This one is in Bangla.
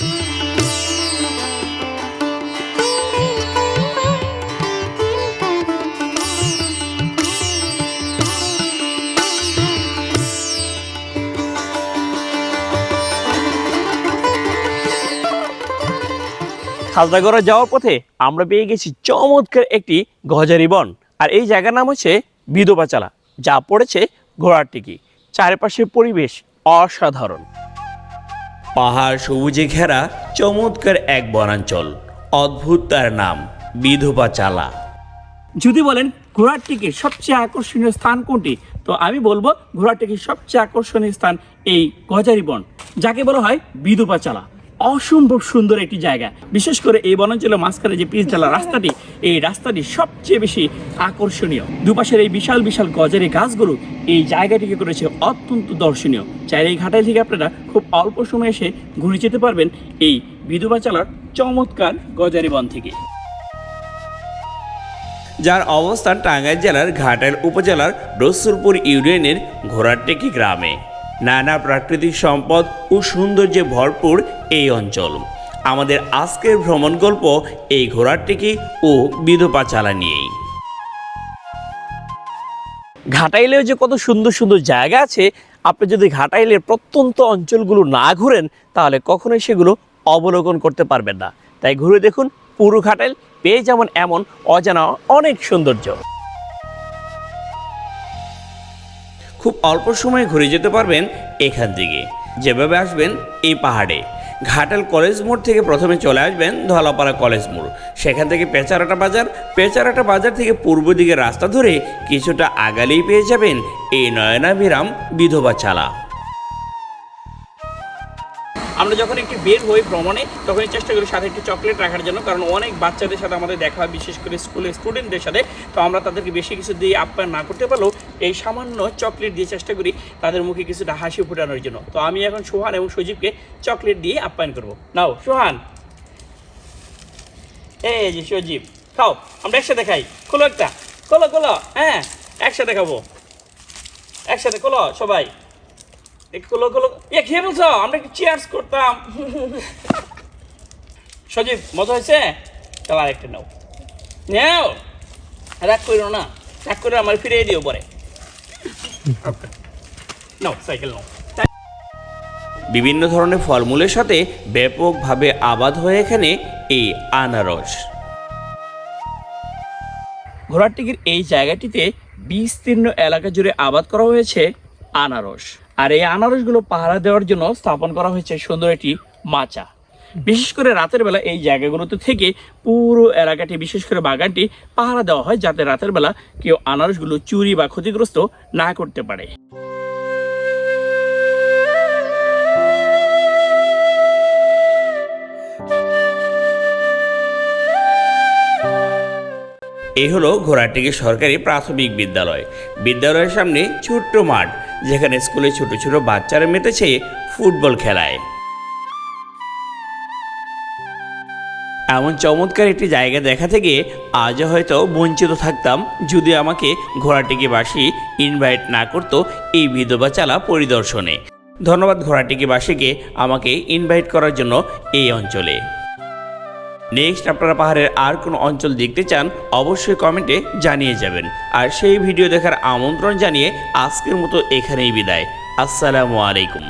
খাজনাগড়া যাওয়ার পথে আমরা পেয়ে গেছি চমৎকার একটি গজারি বন। আর এই জায়গার নাম হচ্ছে বিধবাচালা, যা পড়েছে ঘোড়ার টিকি। চারপাশের পরিবেশ অসাধারণ। পাহাড় সবুজে ঘেরা চমৎকার এক বনাঞ্চল। অদ্ভুত তার নাম, বিধবা চালা। যদি বলেন ঘোড়ার সবচেয়ে আকর্ষণীয় স্থান কোনটি, তো আমি বলব ঘোড়ার সবচেয়ে আকর্ষণীয় স্থান এই গজারি বন, যাকে বলা হয় বিধবা চালা। অসম্ভব সুন্দর একটি জায়গা। বিশেষ করে এই বনাঞ্চলের মাঝখানে যে পিচ ঢালা রাস্তাটি এই রাস্তাটি সবচেয়ে বেশি আকর্ষণীয়। দুপাশের এই বিশাল বিশাল গজারি গাছগুলো এই জায়গাটিকে করেছে অত্যন্ত দর্শনীয়। চাইলে এই ঘাটাই থেকে আপনারা খুব অল্প সময়ে এসে ঘুরে যেতে পারবেন এই বিধবা চালার চমৎকার গজারি বন থেকে। যার অবস্থান টাঙ্গাইল জেলার ঘাটাইল উপজেলার রসুলপুর ইউনিয়নের ঘোড়ারটেকি গ্রামে। নানা প্রাকৃতিক সম্পদ ও সৌন্দর্যে ভরপুর এই অঞ্চল। আমাদের আজকের ভ্রমণ গল্প এই ঘোড়ারটেকি ও বিধবা চালা নিয়েই। ঘাটাইলেও যে কত সুন্দর সুন্দর জায়গা আছে, আপনি যদি ঘাটাইলের প্রত্যন্ত অঞ্চলগুলো না ঘুরেন, তাহলে কখনোই সেগুলো অবলোকন করতে পারবেন না। তাই ঘুরে দেখুন, পুরো ঘাটাইল পেয়ে যেমন এমন অজানা অনেক সৌন্দর্য। খুব অল্প সময়ে ঘুরে যেতে পারবেন এখান থেকে। যেভাবে আসবেন এই পাহাড়ে। ঘাটাল কলেজ মোড় থেকে প্রথমে চলে আসবেন ধলাপাড়া কলেজ মোড়। সেখান থেকে পেচারাটা বাজার পেচারাটা বাজার থেকে পূর্ব দিকে রাস্তা ধরে কিছুটা আগালেই পেয়ে যাবেন এই নয়নাভিরাম বিধবা চালা। আমরা যখন একটু বের হই ভ্রমণে, তখনই চেষ্টা করি সাথে একটু চকলেট রাখার জন্য, কারণ অনেক বাচ্চাদের সাথে আমাদের দেখা হয়, বিশেষ করে স্কুলের স্টুডেন্টদের সাথে। তো আমরা তাদেরকে বেশি কিছু দিয়ে আপ্যায়ন না করতে পারলেও এই সামান্য চকলেট দিয়ে চেষ্টা করি তাদের মুখে কিছুটা হাসি ফোটানোর জন্য। তো আমি এখন সোহান এবং সজীবকে চকলেট দিয়ে আপ্যায়ন করব। নাও, সোহান। এই যে সজীব, খাও, আমরা একসাথে খাই। খোলো একটা, খোলো খোলো হ্যাঁ একসাথে খাব। একসাথে, খোলো সবাই। একটু খোলো খোলো এ খেয়ে বলছো আমরা একটু চেয়ার্স করতাম। সজীব মজা হয়েছে? চলো আরেকটা নাও। নাও। রাগ করো না। রাগ করে আমার ফিরিয়ে দিও পরে। নাও সাইকেল নাও। বিভিন্ন ধরনের ফলমূলের সাথে ব্যাপকভাবে আবাদ হয়ে এখানে এই আনারস। ঘোড়ারটিকির এই জায়গাটিতে বিস্তীর্ণ এলাকা জুড়ে আবাদ করা হয়েছে আনারস। আর এই আনারসগুলো পাহারা দেওয়ার জন্য স্থাপন করা হয়েছে সুন্দর একটি মাচা। বিশেষ করে রাতের বেলা এই জায়গাগুলোতে থেকে পুরো এলাকাটি, বিশেষ করে বাগানটি পাহারা দেওয়া হয় যাতে রাতের বেলা কেউ আনারসগুলো চুরি বা ক্ষতিগ্রস্ত না করতে পারে। এই হলো ঘোড়াটিকে সরকারি প্রাথমিক বিদ্যালয়। বিদ্যালয়ের সামনে ছোট্ট মাঠ। যেখানে স্কুলে ছোট ছোট বাচ্চারা মেতেছে ফুটবল খেলায়। এমন চমৎকার একটি জায়গা দেখা থেকে আজও হয়তো বঞ্চিত থাকতাম, যদি আমাকে ঘোড়াটিকে বাসী ইনভাইট না করতো এই বিধবা চালা পরিদর্শনে। ধন্যবাদ ঘোড়াটিকে বাসীকে আমাকে ইনভাইট করার জন্য এই অঞ্চলে। নেক্সট আপনারা পাহাড়ের আর কোনো অঞ্চল দেখতে চান, অবশ্যই কমেন্টে জানিয়ে যাবেন। আর সেই ভিডিও দেখার আমন্ত্রণ জানিয়ে আজকের মতো এখানেই বিদায়। আসসালামু আলাইকুম।